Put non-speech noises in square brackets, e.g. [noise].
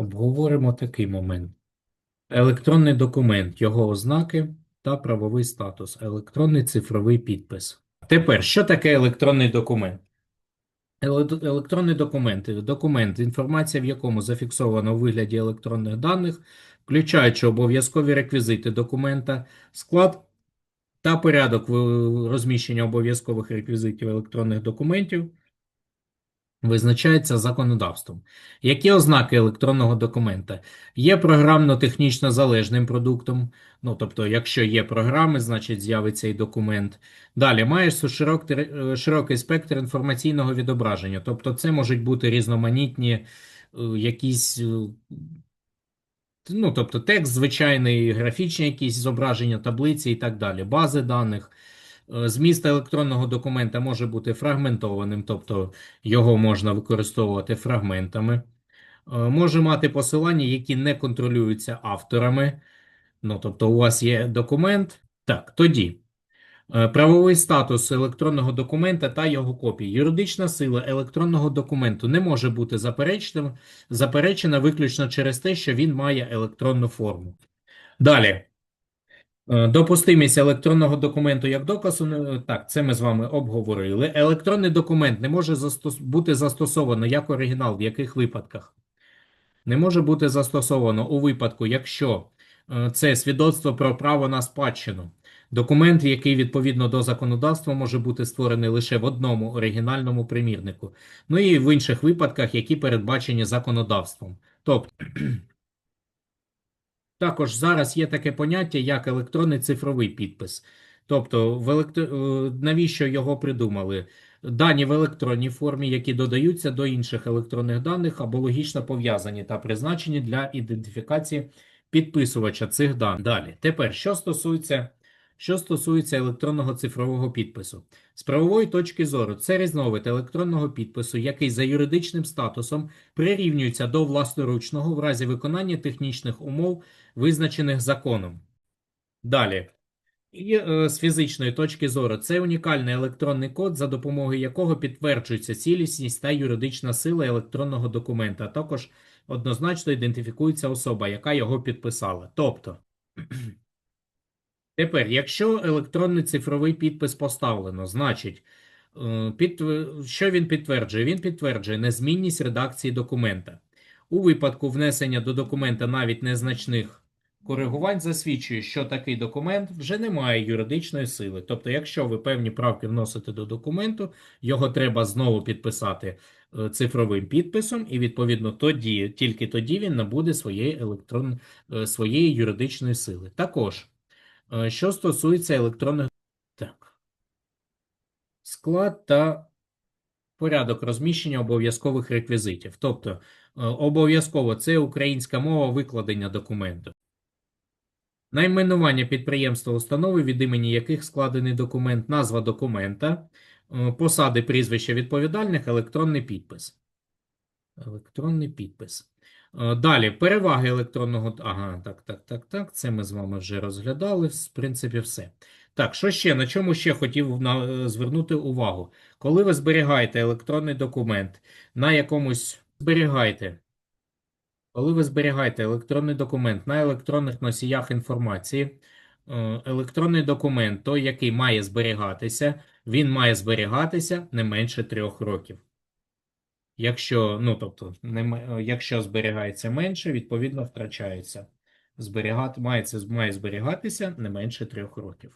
Обговоримо такий момент. Електронний документ, його ознаки та правовий статус. Електронний цифровий підпис. Тепер, що таке електронний документ? Електронний документ – документ, інформація в якому зафіксована у вигляді електронних даних, включаючи обов'язкові реквізити документа, склад та порядок розміщення обов'язкових реквізитів електронних документів, визначається законодавством. Які ознаки електронного документа? Є програмно-технічно залежним продуктом, ну тобто, якщо є програми, значить з'явиться і документ. Далі маєш широк, е, широкий спектр інформаційного відображення, тобто це можуть бути різноманітні е, якісь. е, Ну, тобто текст звичайний, графічні якісь зображення, таблиці і так далі, бази даних. Е, Зміст електронного документа може бути фрагментованим, тобто його можна використовувати фрагментами. Е, Може мати посилання, які не контролюються авторами. Ну, тобто, у вас є документ. Так, тоді. Е, Правовий статус електронного документа та його копії. Юридична сила електронного документу не може бути заперечена виключно через те, що він має електронну форму. Далі. Е, Допустимість електронного документу як доказу, ну, так, це ми з вами обговорили. Електронний документ не може застос- бути застосовано як оригінал, в яких випадках? Не може бути застосовано у випадку, якщо е, це свідоцтво про право на спадщину. Документ, який відповідно до законодавства може бути створений лише в одному оригінальному примірнику. Ну і в інших випадках, які передбачені законодавством. Тобто, також зараз є таке поняття, як електронний цифровий підпис. Тобто, в електро... е, навіщо його придумали? Дані в електронній формі, які додаються до інших електронних даних або логічно пов'язані та призначені для ідентифікації підписувача цих даних. Далі. Тепер, що стосується, що стосується електронного цифрового підпису. З правової точки зору, це різновид електронного підпису, який за юридичним статусом прирівнюється до власноручного в разі виконання технічних умов, визначених законом. Далі. І е, з фізичної точки зору, це унікальний електронний код, за допомогою якого підтверджується цілісність та юридична сила електронного документа, а також однозначно ідентифікується особа, яка його підписала. Тобто, [clears throat] тепер, якщо електронний цифровий підпис поставлено, значить, е, підтв- що він підтверджує? Він підтверджує незмінність редакції документа. У випадку внесення до документа навіть незначних коригувань засвідчує, що такий документ вже не має юридичної сили. Тобто, якщо ви певні правки вносите до документу, його треба знову підписати е, цифровим підписом, і відповідно тоді, тільки тоді він набуде своєї електрон... е, своєї юридичної сили. Також, що стосується електронних так. Склад та порядок розміщення обов'язкових реквізитів. Тобто, е, обов'язково це українська мова викладення документу. Найменування підприємства установи, від імені яких складений документ, назва документа, е, посади прізвища відповідальних, електронний підпис. Електронний підпис. Е, Далі, переваги електронного. Ага, так, так, так, так. Це ми з вами вже розглядали. В принципі, все. Так, що ще? На чому ще хотів е, звернути увагу? Коли ви зберігаєте електронний документ на якомусь зберігайте. Коли ви зберігаєте електронний документ на електронних носіях інформації, е, електронний документ, той, який має зберігатися, він має зберігатися не менше трьох років. Якщо, ну, тобто, не, е, якщо зберігається менше, відповідно втрачається. Зберігати, мається, має зберігатися не менше трьох років.